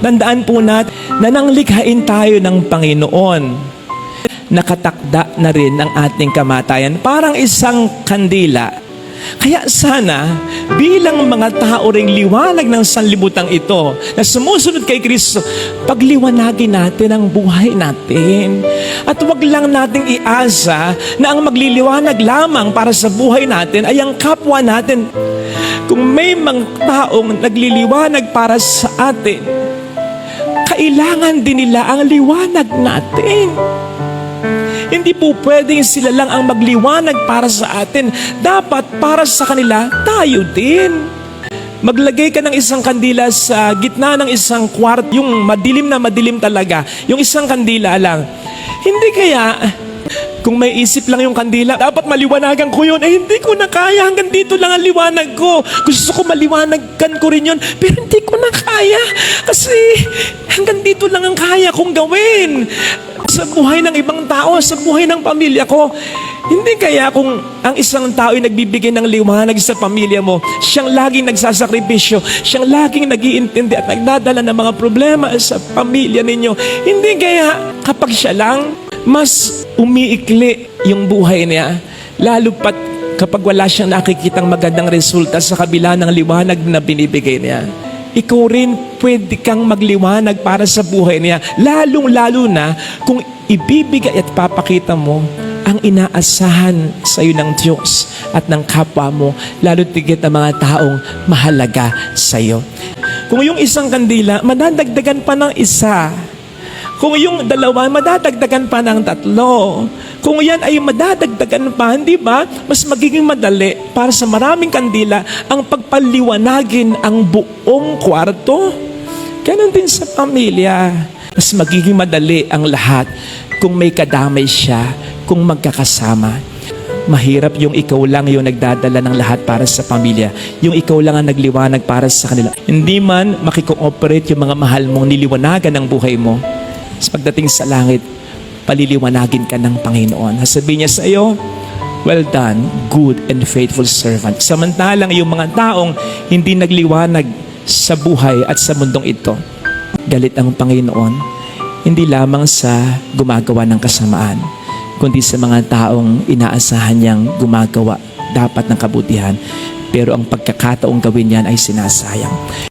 Tandaan po natin na nang likhain tayo ng Panginoon, nakatakda na rin ang ating kamatayan. Parang isang kandila. Kaya sana, bilang mga tao ring liwanag ng sanlibutan ito, na sumusunod kay Kristo, pagliwanagin natin ang buhay natin. At wag lang nating iasa na ang magliliwanag lamang para sa buhay natin ay ang kapwa natin. Kung may mga taong nagliliwanag para sa atin, kailangan din nila ang liwanag natin. Hindi po pwedeng sila lang ang magliwanag para sa atin. Dapat para sa kanila, tayo din. Maglagay ka ng isang kandila sa gitna ng isang kwart, yung madilim na madilim talaga, yung isang kandila lang. Hindi kaya, kung may isip lang yung kandila, dapat maliwanagan ko yun. Eh, hindi ko na kaya. Hanggang dito lang ang liwanag ko. Gusto ko maliwanagan ko rin yun. Pero hindi ko na kaya. Kasi hanggang dito lang ang kaya kong gawin. Sa buhay ng ibang tao, sa buhay ng pamilya ko. Hindi kaya kung ang isang tao ay nagbibigay ng liwanag sa pamilya mo, siyang laging nagsasakripisyo, siyang laging nag-iintindi at nagdadala ng mga problema sa pamilya ninyo. Hindi kaya kapag siya lang, mas umiikli yung buhay niya. Lalo pat kapag wala siyang nakikitang magandang resulta sa kabila ng liwanag na binibigay niya. Ikaw rin pwede kang magliwanag para sa buhay niya. Lalong-lalo na kung ibibigay at papakita mo ang inaasahan sa iyo ng Diyos at ng kapwa mo, lalo tigit ang mga taong mahalaga sa iyo. Kung yung isang kandila, madadagdagan pa ng isa. Kung yung dalawa, madadagdagan pa ng tatlo. Kung yan ay madadagdagan pa, hindi ba? Mas magiging madali para sa maraming kandila ang pagpaliwanagin ang buong kwarto. Ganon din sa pamilya. Mas magiging madali ang lahat kung may kadamay siya, kung magkakasama. Mahirap yung ikaw lang yung nagdadala ng lahat para sa pamilya. Yung ikaw lang ang nagliwanag para sa kanila. Hindi man makikooperate yung mga mahal mong niliwanagan ng buhay mo. Sa pagdating sa langit, paliliwanagin ka ng Panginoon. Sasabihin niya sa iyo, Well done, good and faithful servant. Samantalang yung mga taong hindi nagliwanag sa buhay at sa mundong ito, galit ang Panginoon, hindi lamang sa gumagawa ng kasamaan, kundi sa mga taong inaasahan niyang gumagawa dapat ng kabutihan, pero ang pagkakataong gawin yan ay sinasayang.